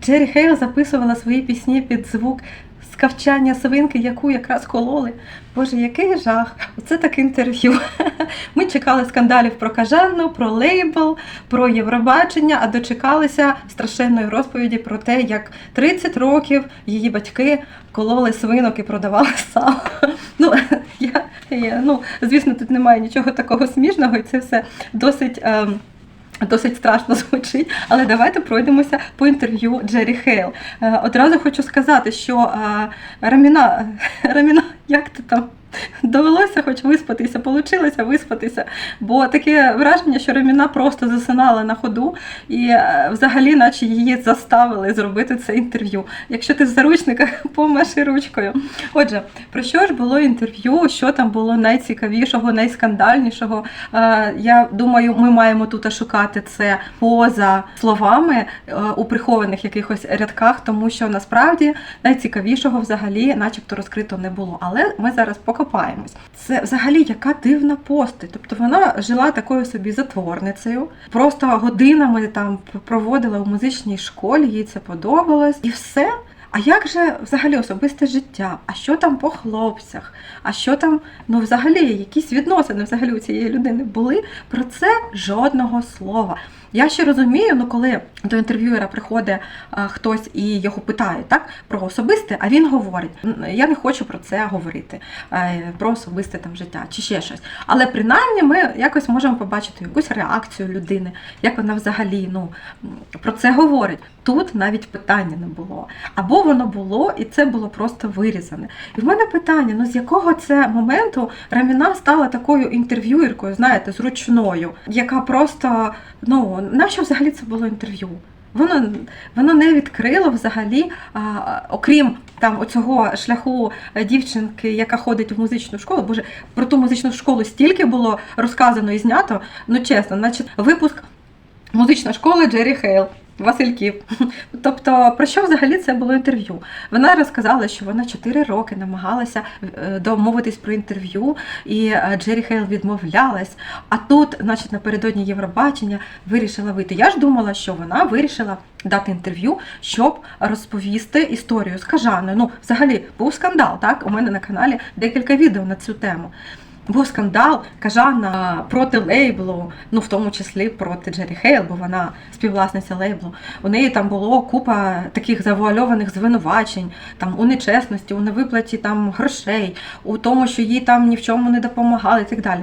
Джері Хейл записувала свої пісні під звук скавчання свинки, яку якраз кололи. Боже, який жах! Оце таке інтерв'ю. Ми чекали скандалів про кажанну, про лейбл, про Євробачення, а дочекалися страшенної розповіді про те, як 30 років її батьки кололи свинок і продавали сало. Ну, я, я, ну, звісно, тут немає нічого такого смішного, і це все досить. ем, Досить страшно звучить, але давайте пройдемося по інтерв'ю Джері Хейл. Е, Одразу хочу сказати, що е, Раміна, Раміна, як ти там? Довелося хоч виспатися, получилося виспатися, бо таке враження, що Раміна просто засинала на ходу і е, взагалі, наче її заставили зробити це інтерв'ю. Якщо ти в заручниках, помаши ручкою. Отже, про що ж було інтерв'ю? Що там було найцікавішого, найскандальнішого? Е, Я думаю, ми маємо тут шукати це поза словами е, у прихованих якихось рядках, тому що насправді найцікавішого взагалі, начебто, розкрито не було. Але ми зараз покопаємось. Це взагалі яка дивна постать. Тобто вона жила такою собі затворницею, просто годинами там проводила у музичній школі, їй це подобалось, і все. А як же взагалі особисте життя? А що там по хлопцях? А що там, ну взагалі, якісь відносини взагалі у цієї людини були? Про це жодного слова. Я ще розумію, ну коли до інтерв'юера приходить а, хтось і його питає так про особисте, а він говорить: я не хочу про це говорити, про особисте там життя чи ще щось. Але принаймні ми якось можемо побачити якусь реакцію людини, як вона взагалі ну, про це говорить. Тут навіть питання не було. Або воно було, і це було просто вирізане. І в мене питання: ну з якого це моменту Раміна стала такою інтерв'юєркою, знаєте, зручною, яка просто ну нащо взагалі це було інтерв'ю? Воно, воно не відкрило взагалі, а, окрім там оцього шляху дівчинки, яка ходить в музичну школу. Боже, про ту музичну школу стільки було розказано і знято. Ну чесно, значить, випуск музична школа Джері Хейл. Васильків. Тобто, про що взагалі це було інтерв'ю? Вона розказала, що вона 4 роки намагалася е, домовитись про інтерв'ю, і е, Джері Хейл відмовлялась. А тут, значить, напередодні Євробачення вирішила вийти. Я ж думала, що вона вирішила дати інтерв'ю, щоб розповісти історію з Кажаною. Ну, взагалі, був скандал, так? У мене на каналі декілька відео на цю тему. Був скандал, Кажана проти лейблу, ну в тому числі проти Джері Хейл, бо вона співвласниця лейблу. У неї там було купа таких завуальованих звинувачень, там у нечесності, у невиплаті там грошей, у тому, що їй там ні в чому не допомагали і так далі.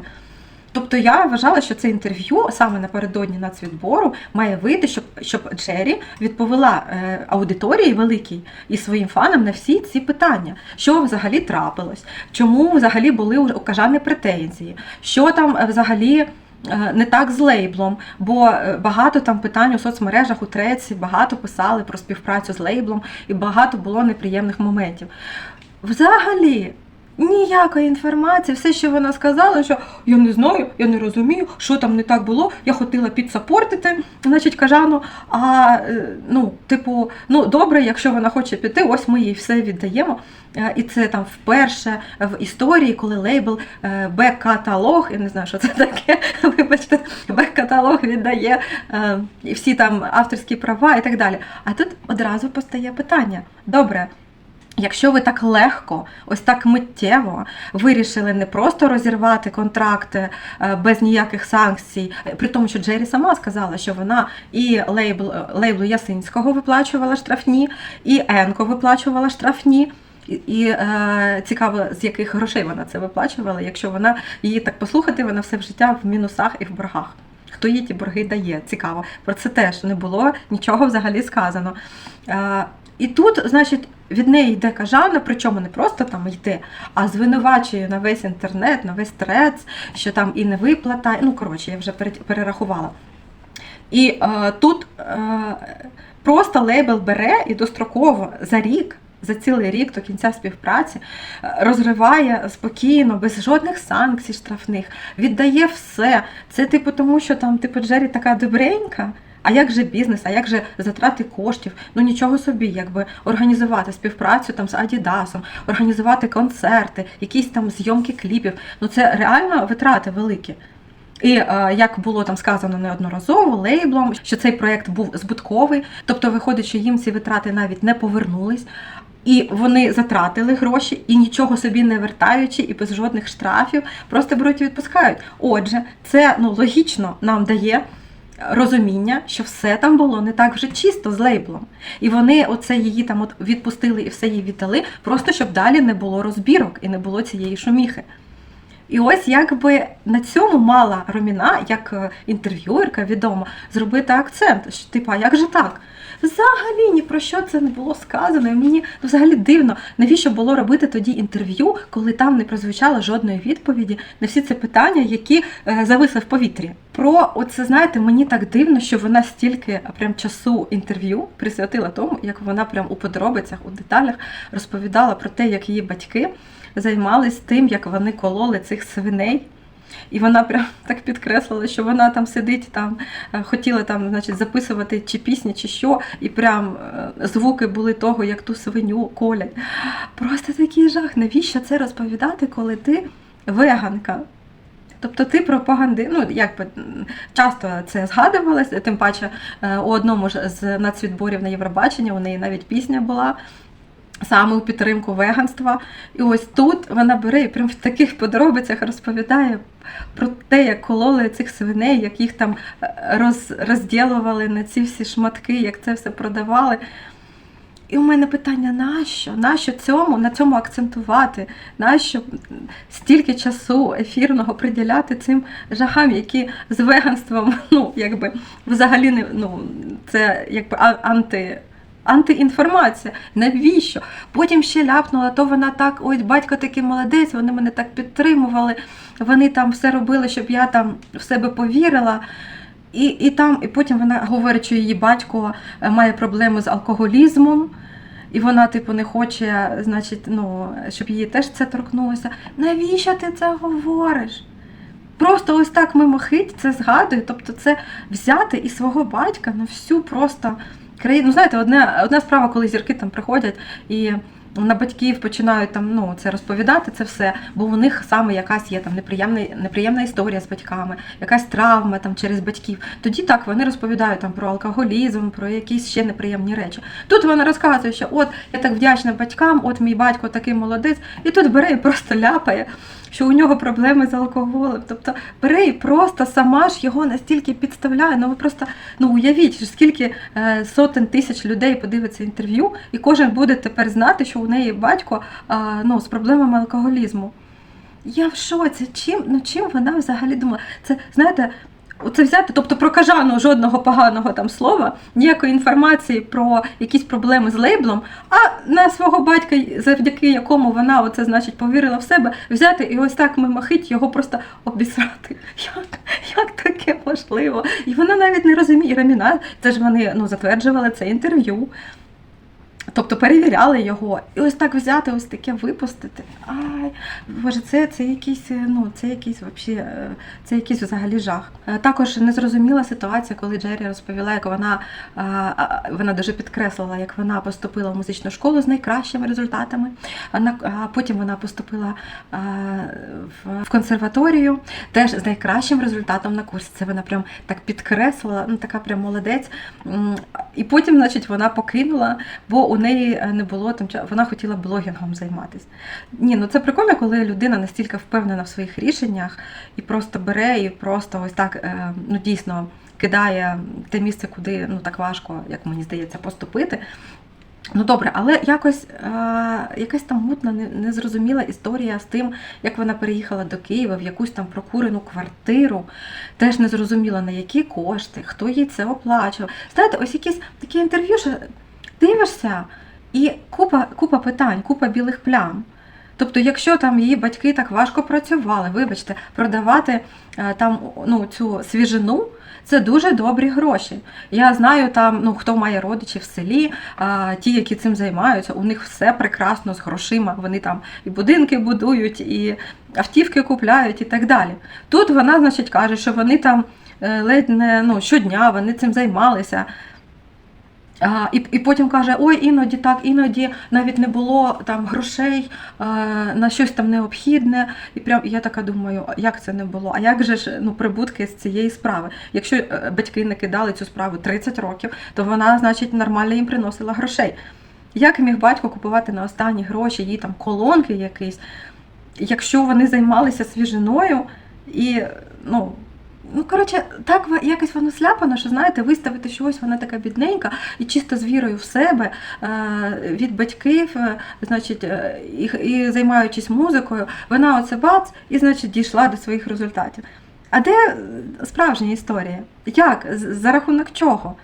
Тобто я вважала, що це інтерв'ю саме напередодні нацвідбору має вийти, щоб, щоб Джері відповіла е, аудиторії великій і своїм фанам на всі ці питання, що взагалі трапилось, чому взагалі були у Кажани претензії, що там е, взагалі. е, Не так з лейблом, бо багато там питань у соцмережах у треці, багато писали про співпрацю з лейблом, і багато було неприємних моментів. Взагалі, ніякої інформації, все, що вона сказала, що я не знаю, я не розумію, що там не так було. Я хотіла підсапортити, значить, кажану. А е, ну, типу, ну добре, якщо вона хоче піти, ось ми їй все віддаємо. Е, І це там вперше в історії, коли лейбл е, бек-каталог, я не знаю, що це таке, вибачте, бек-каталог віддає всі там авторські права і так далі. А тут одразу постає питання: добре. Якщо ви так легко, ось так миттєво вирішили не просто розірвати контракти е, без ніяких санкцій, при тому, що Джері сама сказала, що вона і лейбл, е, лейблу Ясинського виплачувала штрафні, і Енко виплачувала штрафні. І, і е, цікаво, з яких грошей вона це виплачувала. Якщо вона її так послухати, вона все в життя в мінусах і в боргах. Хто їй ті борги дає? Цікаво. Про це теж не було нічого взагалі сказано. Е, і тут, значить, від неї йде кажана, причому не просто там йде, а звинувачує на весь інтернет, на весь трец, що там і не виплата. Ну, коротше, я вже перерахувала. І е, тут е, просто лейбл бере і достроково за рік. За цілий рік до кінця співпраці е, розриває спокійно, без жодних санкцій штрафних, віддає все. Це типу тому, що там типу Джері така добренька. А як же бізнес, а як же затрати коштів? Ну нічого собі, якби організувати співпрацю там з Адідасом, організувати концерти, якісь там зйомки кліпів. Ну це реально витрати великі. І е, як було там сказано неодноразово лейблом, що цей проект був збутковий, тобто виходить, що їм ці витрати навіть не повернулись. І вони затратили гроші і нічого собі не вертаючи, і без жодних штрафів, просто беруть і відпускають. Отже, це ну логічно нам дає розуміння, що все там було не так вже чисто з лейблом. І вони оце її там от відпустили і все їй віддали, просто щоб далі не було розбірок і не було цієї шуміхи. І ось якби на цьому мала Роміна, як е, інтерв'юерка відома, зробити акцент, що типу, як же так? Взагалі ні про що це не було сказано. І мені взагалі дивно, навіщо було робити тоді інтерв'ю, коли там не прозвучало жодної відповіді на всі ці питання, які е, зависли в повітрі. Про оце знаєте, мені так дивно, що вона стільки прям часу інтерв'ю присвятила тому, як вона прям у подробицях, у деталях розповідала про те, як її батьки займались тим, як вони кололи цих свиней. І вона прям так підкреслила, що вона там сидить, там е, хотіла там, значить, записувати чи пісні, чи що, і прям е, звуки були того, як ту свиню колять. Просто такий жах. Навіщо це розповідати, коли ти веганка? Тобто ти пропаганди, ну якби м, часто це згадувалося, тим паче е, у одному ж з нацвідборів на Євробачення у неї навіть пісня була саме у підтримку веганства. І ось тут вона бере і прям в таких подробицях розповідає про те, як кололи цих свиней, як їх там е, роз, розділували на ці всі шматки, як це все продавали. І у мене питання: нащо? Нащо цьому, на цьому акцентувати? Нащо стільки часу ефірного приділяти цим жахам, які з веганством, ну, якби взагалі не ну, це якби анти. Антиінформація. Навіщо? Потім ще ляпнула, то вона так, ой, батько такий молодець, вони мене так підтримували, вони там все робили, щоб я там в себе повірила. І, і там, і потім вона говорить, що її батько е, має проблеми з алкоголізмом, і вона, типу, не хоче, значить, ну, щоб її теж це торкнулося. Навіщо ти це говориш? Просто ось так мимохить це згадує. Тобто, це взяти і свого батька на всю просто країну. Ну, знаєте, одне, одна справа, коли зірки там приходять і на батьків починають там ну це розповідати, це все, бо у них саме якась є там неприємна, неприємна історія з батьками, якась травма там через батьків. Тоді так вони розповідають там про алкоголізм, про якісь ще неприємні речі. Тут вона розказує, що от я так вдячна батькам, от мій батько такий молодець, і тут бере і просто ляпає. Що у нього проблеми з алкоголем, тобто бере і просто сама ж його настільки підставляє. Ну ви просто ну уявіть, скільки е, сотень тисяч людей подивиться інтерв'ю, і кожен буде тепер знати, що у неї батько е, ну, з проблемами алкоголізму. Я в шоці. Чим, ну, чим вона взагалі думала? Це знаєте, Оце взяти, тобто про кажану жодного поганого там слова, ніякої інформації про якісь проблеми з лейблом, а на свого батька, завдяки якому вона оце значить повірила в себе, взяти і ось так мимохить його просто обісрати. Як, як таке можливо? І вона навіть не розуміє. Раміна, це ж вони ну, затверджували це інтерв'ю. Тобто перевіряли його, і ось так взяти, ось таке випустити. Ай, боже, це, це якийсь, е, ну це якийсь вообще, е, це якийсь взагалі жах. Е, Також незрозуміла ситуація, коли Джері розповіла, як вона вона дуже підкреслила, як вона поступила в музичну школу з найкращими результатами. А потім вона поступила в консерваторію, теж з найкращим результатом на курсі. Це вона прям так підкреслила, ну така прям молодець. І потім, значить, вона покинула, бо у неї е, не було там вона хотіла блогінгом займатися. Ні, ну це прикольно, коли людина настільки впевнена в своїх рішеннях і просто бере і просто ось так е, ну дійсно кидає те місце, куди ну так важко, як мені здається, поступити. Ну добре, але якось е, якась там мутна, незрозуміла історія з тим, як вона переїхала до Києва в якусь там прокурену квартиру. Теж не зрозуміла на які кошти, хто їй це оплачував. Знаєте, ось якісь такі інтерв'ю, що дивишся, і купа, купа питань, купа білих плям. Тобто, якщо там її батьки так важко працювали, вибачте, продавати е, там ну, цю свіжину, це дуже добрі гроші. Я знаю там, ну хто має родичів в селі, а, ті, які цим займаються, у них все прекрасно з грошима. Вони там і будинки будують, і автівки купляють, і так далі. Тут вона, значить, каже, що вони там е, ледь не ну, щодня вони цим займалися. А, і, і потім каже: ой, іноді так, іноді навіть не було там грошей а, на щось там необхідне. І прям я така думаю, як це не було? А як же ж ну прибутки з цієї справи? Якщо е, батьки не кидали цю справу 30 років, то вона, значить, нормально їм приносила грошей. Як міг батько купувати на останні гроші їй там колонки якісь, якщо вони займалися свіжиною і ну. Ну, коротше, так якось воно сляпано, що знаєте, виставити щось, вона така бідненька, і чисто з вірою в себе е, від батьків, е, значить, е, і, і займаючись музикою, вона оце бац, і значить дійшла до своїх результатів. А де справжня історія? Як? За рахунок чого?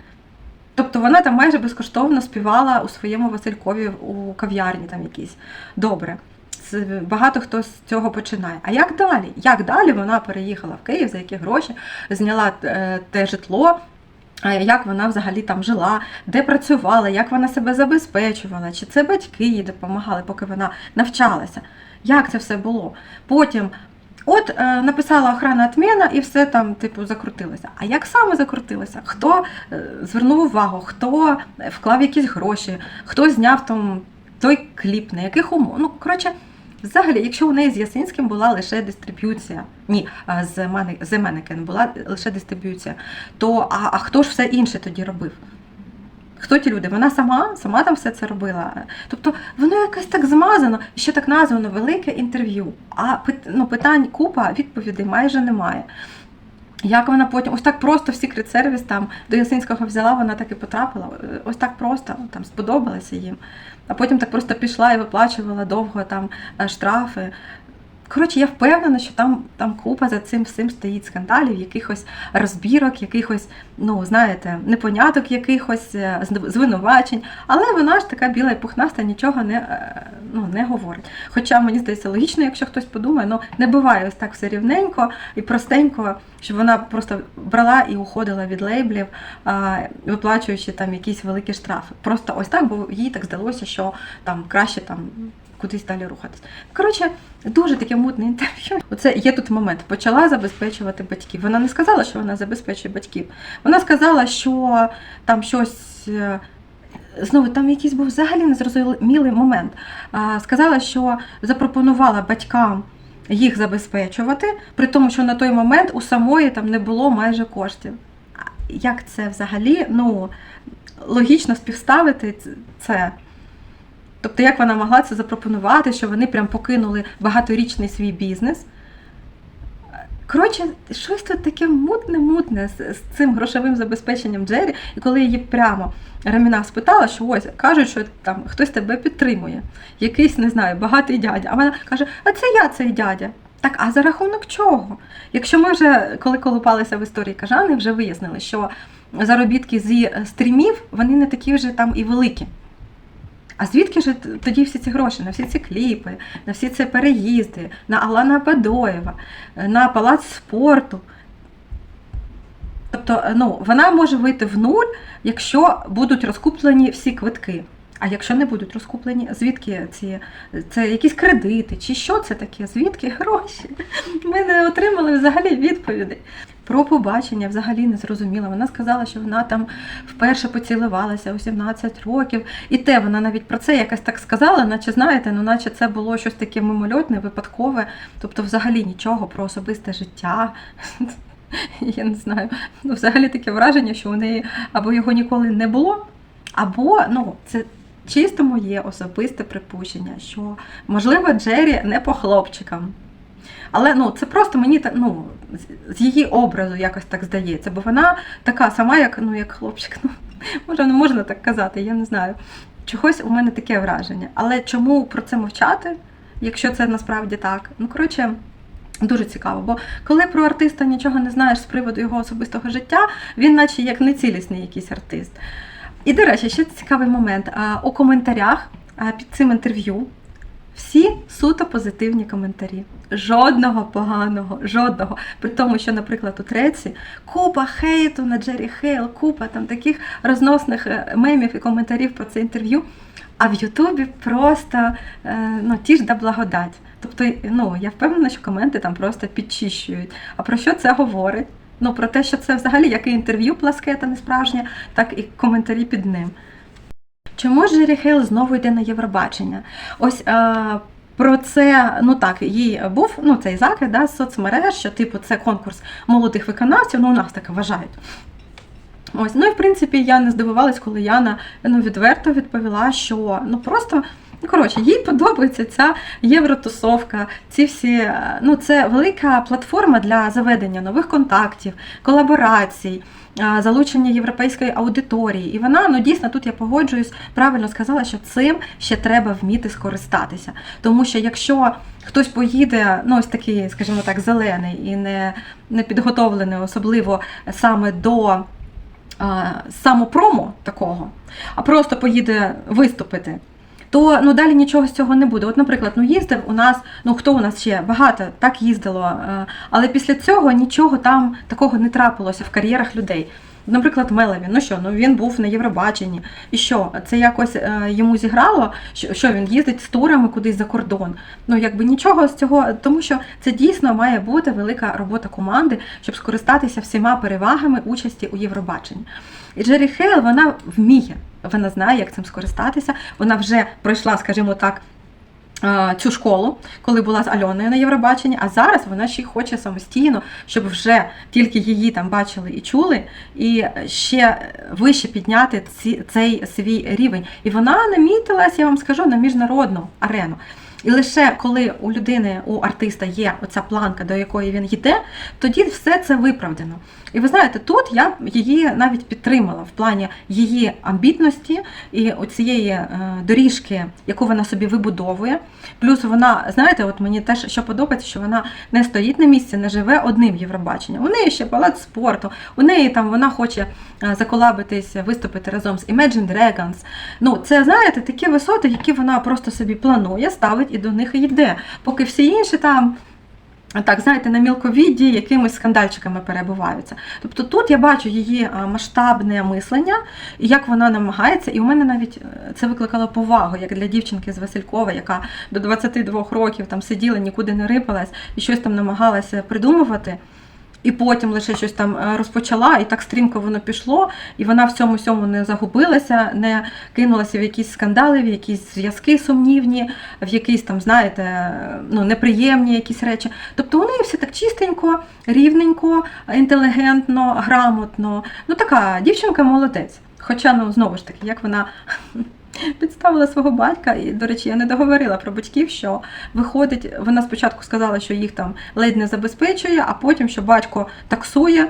Тобто вона там майже безкоштовно співала у своєму Василькові у кав'ярні там якійсь. Добре. Багато хто з цього починає. А як далі? Як далі вона переїхала в Київ, за які гроші, зняла е, те житло, як вона взагалі там жила, де працювала, як вона себе забезпечувала, чи це батьки їй допомагали, поки вона навчалася. Як це все було? Потім. От е, написала охрана отмена і все там, типу, закрутилося. А як саме закрутилося? Хто е, звернув увагу, хто вклав якісь гроші, хто зняв там той кліп, на яких умов? Ну, коротше, взагалі, якщо у неї з Ясинським була лише дистриб'юція, ні, з з Менекен була лише дистриб'юція, то а, а хто ж все інше тоді робив? Хто ті люди? Вона сама, сама там все це робила. Тобто воно якось так змазано, ще так названо велике інтерв'ю. А ну, питань купа, відповідей майже немає. Як вона потім, ось так просто в Secret Service там до Ясинського взяла, вона так і потрапила. Ось так просто там сподобалася їм. А потім так просто пішла і виплачувала довго там е, штрафи. Коротше, я впевнена, що там, там купа за цим всім стоїть скандалів, якихось розбірок, якихось, ну знаєте, непоняток якихось е, звинувачень. Але вона ж така біла і пухнаста, нічого не, е, ну, не говорить. Хоча мені здається логічно, якщо хтось подумає, ну не буває ось так все рівненько і простенько, щоб вона просто брала і уходила від лейблів, виплачуючи там якісь великі штрафи. Просто ось так, бо їй так здалося, що там краще там кудись далі рухатись. Коротше, дуже таке мутне інтерв'ю. Оце є тут момент. Почала забезпечувати батьків. Вона не сказала, що вона забезпечує батьків. Вона сказала, що там щось. е, Знову там якийсь був взагалі незрозумілий момент. Сказала, що запропонувала батькам їх забезпечувати, при тому, що на той момент у самої там не було майже коштів. Як це взагалі ну, логічно співставити це? Тобто, як вона могла це запропонувати, що вони прям покинули багаторічний свій бізнес? Коротше, щось тут таке мутне-мутне з, з цим грошовим забезпеченням Джері. І коли її прямо Раміна спитала, що ось кажуть, що там хтось тебе підтримує, якийсь не знаю, багатий дядя. А вона каже: А це я цей дядя. Так, а за рахунок чого? Якщо ми вже коли колупалися в історії кажани, вже вияснили, що заробітки зі стрімів вони не такі вже там і великі. А звідки ж тоді всі ці гроші на всі ці кліпи, на всі ці переїзди, на Алана Бадоєва, на палац спорту? Тобто, ну, вона може вийти в нуль, якщо будуть розкуплені всі квитки. А якщо не будуть розкуплені, звідки ці це якісь кредити, чи що це таке? Звідки гроші? Ми не отримали взагалі відповідей. Про побачення взагалі не зрозуміла. Вона сказала, що вона там вперше поцілувалася у 17 років. І те вона навіть про це якось так сказала, наче знаєте, ну наче це було щось таке мимольотне, випадкове, тобто взагалі нічого про особисте життя. Я не знаю. Ну, взагалі таке враження, що у неї або його ніколи не було, або ну, це чисто моє особисте припущення, що можливо Джері не по хлопчикам. Але ну, це просто мені та- ну, з- її образу якось так здається, бо вона така сама, як, ну, як хлопчик. Ну, може, не можна так казати, я не знаю. Чогось у мене таке враження. Але чому про це мовчати, якщо це насправді так? Ну, коротше. Дуже цікаво, бо коли про артиста нічого не знаєш з приводу його особистого життя, він наче як нецілісний якийсь артист. І, до речі, ще цікавий момент. У коментарях під цим інтерв'ю всі суто позитивні коментарі. Жодного поганого, жодного. При тому, що, наприклад, у треці купа хейту на Джері Хейл, купа там таких розносних е, мемів і коментарів про це інтерв'ю. А в Ютубі просто е, ну, ті ж да благодать. Тобто, ну, я впевнена, що коменти там просто підчищують. А про що це говорить? Ну про те, що це взагалі як і інтерв'ю пласке та не справжнє, так і коментарі під ним. Чому Джері Хейл знову йде на Євробачення? Ось е, про це, ну так, їй був ну, цей закид да, соцмереж, що типу це конкурс молодих виконавців, ну у нас так вважають. Ось, ну і в принципі я не здивувалась, коли Яна ну, відверто відповіла, що ну просто. Ну, коротше, їй подобається ця євротусовка, ці всі, е, ну це велика платформа для заведення нових контактів, колаборацій, залучення європейської аудиторії. І вона, ну дійсно, тут я погоджуюсь, правильно сказала, що цим ще треба вміти скористатися. Тому що якщо хтось поїде, ну ось такий, скажімо так, зелений і не, не підготовлений, особливо саме до самопромо такого, а просто поїде виступити. То ну далі нічого з цього не буде. От, наприклад, ну їздив у нас, ну хто у нас ще багато так їздило, е, але після цього нічого там такого не трапилося в кар'єрах людей. Наприклад, Мелевін, ну що, ну він був на Євробаченні. І що, це якось е, йому зіграло, що, що він їздить з турами кудись за кордон. Ну якби нічого з цього, тому що це дійсно має бути велика робота команди, щоб скористатися всіма перевагами участі у Євробаченні. І Джері Хейл вона вміє, вона знає, як цим скористатися. Вона вже пройшла, скажімо так. е, Цю школу, коли була з Альоною на Євробаченні, а зараз вона ще хоче самостійно, щоб вже тільки її там бачили і чули, і ще вище підняти цей свій рівень. І вона намітилась, я вам скажу, на міжнародну арену. І лише коли у людини, у артиста є оця планка, до якої він йде, тоді все це виправдано. І ви знаєте, тут я її навіть підтримала в плані її амбітності і цієї е, доріжки, яку вона собі вибудовує. Плюс вона, знаєте, от мені теж що подобається, що вона не стоїть на місці, не живе одним Євробаченням. У неї ще палац спорту, у неї там вона хоче е, заколабитись, виступити разом з Imagine Dragons. Ну, це знаєте, такі висоти, які вона просто собі планує, ставить і до них йде. Поки всі інші там. Так, знаєте, на мілковідді якимись скандальчиками перебуваються. Тобто тут я бачу її масштабне мислення, і як вона намагається, і у мене навіть е, це викликало повагу, як для дівчинки з Василькова, яка до 22 років там сиділа, нікуди не рипалась і щось там намагалася придумувати. І потім лише щось там е, розпочала, і так стрімко воно пішло, і вона в цьому всьому не загубилася, не кинулася в якісь скандали, в якісь зв'язки сумнівні, в якісь там, знаєте, ну неприємні якісь речі. Тобто у неї все так чистенько, рівненько, інтелігентно, грамотно. Ну така дівчинка молодець. Хоча, ну знову ж таки, як вона підставила свого батька, і, до речі, я не договорила про батьків, що виходить, вона спочатку сказала, що їх там ледь не забезпечує, а потім, що батько таксує,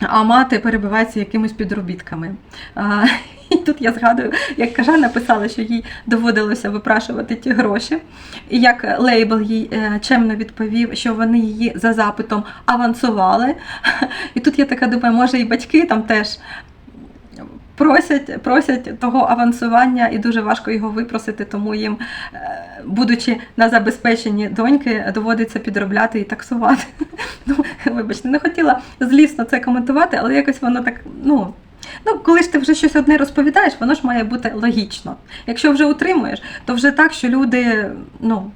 а мати перебивається якимись підробітками. А, І тут я згадую, як кажа написала, що їй доводилося випрашувати ті гроші, і як лейбл їй е, чемно відповів, що вони її за запитом авансували. І тут я така думаю, може і батьки там теж просять, просять того авансування, і дуже важко його випросити, тому їм, е, будучи на забезпеченні доньки, доводиться підробляти і таксувати. Ну, вибачте, не хотіла злісно це коментувати, але якось воно так, ну. Ну, коли ж ти вже щось одне розповідаєш, воно ж має бути логічно. Якщо вже утримуєш, то вже так, що люди, ну.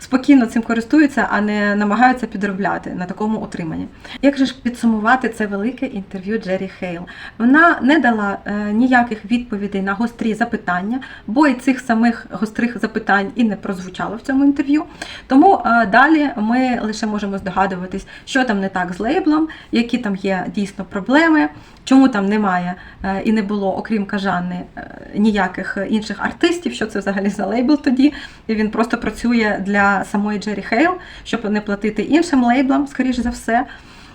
Спокійно цим користуються, а не намагаються підробляти на такому утриманні. Як же ж підсумувати це велике інтерв'ю Джері Хейл? Вона не дала е, ніяких відповідей на гострі запитання, бо і цих самих гострих запитань і не прозвучало в цьому інтерв'ю. Тому е, далі ми лише можемо здогадуватись, що там не так з лейблом, які там є дійсно проблеми, чому там немає е, і не було, окрім кажани, ніяких інших артистів, що це взагалі за лейбл тоді. Він просто працює для самої Джері Хейл, щоб не платити іншим лейблам, скоріш за все.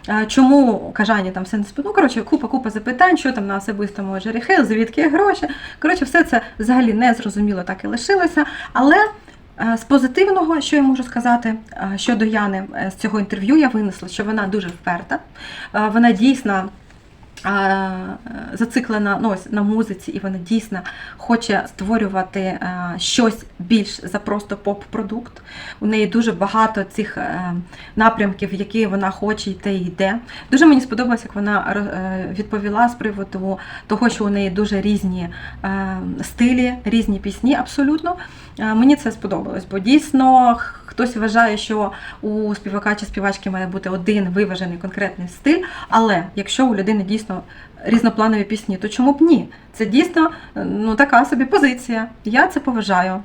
Е, Чому кажані там все не спи- Ну, коротше, купа купа запитань, що там на особистому Джері Хейл, звідки гроші. Коротше, все це взагалі не зрозуміло так і лишилося. Але е, з позитивного, що я можу сказати е, щодо Яни з цього інтерв'ю, я винесла, що вона дуже вперта. Вона дійсно зациклена ну, ось, на музиці, і вона дійсно хоче створювати щось більш за просто поп-продукт. У неї дуже багато цих е, напрямків, в які вона хоче йти і йде. Дуже мені сподобалось, як вона е, відповіла з приводу того, що у неї дуже різні е, стилі, різні пісні абсолютно. Е, Мені це сподобалось, бо дійсно Хтось вважає, що у співака чи співачки має бути один виважений конкретний стиль. Але якщо у людини дійсно різнопланові пісні, то чому б ні? Це дійсно ну, така собі позиція. Я це поважаю.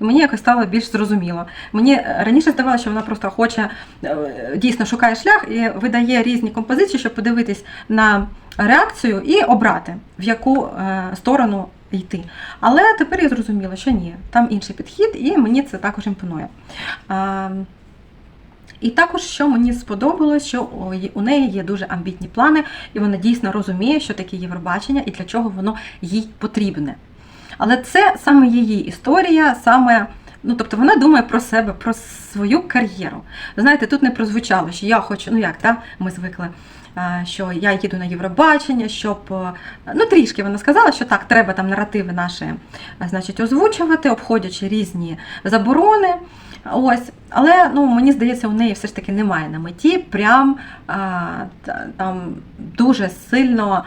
Мені якось стало більш зрозуміло. Мені е, раніше здавалося, що вона просто хоче е, дійсно шукає шлях і видає різні композиції, щоб подивитись на реакцію і обрати, в яку е, сторону йти. Але тепер я зрозуміла, що ні, там інший підхід, і мені це також імпонує. І також, що мені сподобалось, що у неї є дуже амбітні плани, і вона дійсно розуміє, що таке Євробачення і для чого воно їй потрібне. Але це саме її історія, саме. Ну, тобто вона думає про себе, про свою кар'єру. Знаєте, тут не прозвучало, що я хочу, ну як, та, ми звикли, що я їду на Євробачення, щоб. е, Ну, трішки вона сказала, що так, треба там наративи наші е, значить, озвучувати, обходячи різні заборони. Ось, але ну мені здається, у неї все ж таки немає на меті прям а, там дуже сильно.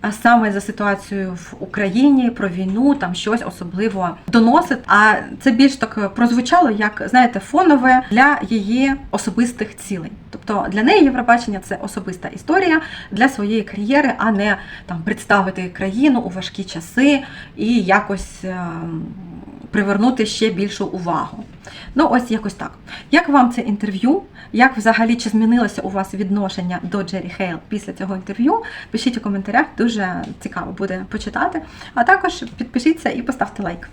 А саме за ситуацію в Україні про війну там щось особливо доносить. А це більш так прозвучало, як знаєте, фонове для її особистих цілей. Тобто для неї Євробачення це особиста історія для своєї кар'єри, а не там представити країну у важкі часи і якось ем, привернути ще більшу увагу. Ну, ось якось так. Як вам це інтерв'ю? Як взагалі чи змінилося у вас відношення до Джері Хейл після цього інтерв'ю? Пишіть у коментарях, дуже цікаво буде почитати. А також підпишіться і поставте лайк.